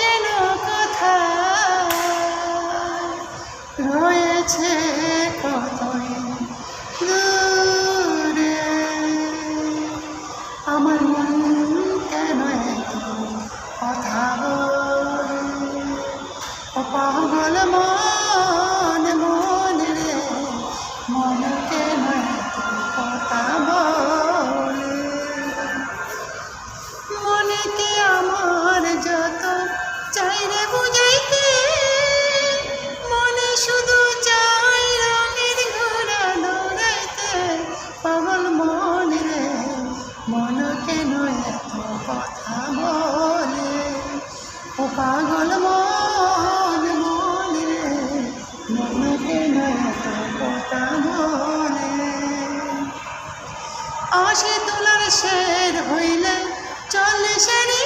যেন কথা রয়েছে কতই দূরে। আমার মন কেন এত কথা পাগল মন মনে রে মনকে মন বলে ও পাগল মন বলে মনকে কথা বলে আশি তোলার শের হইলে চল্লিশেরই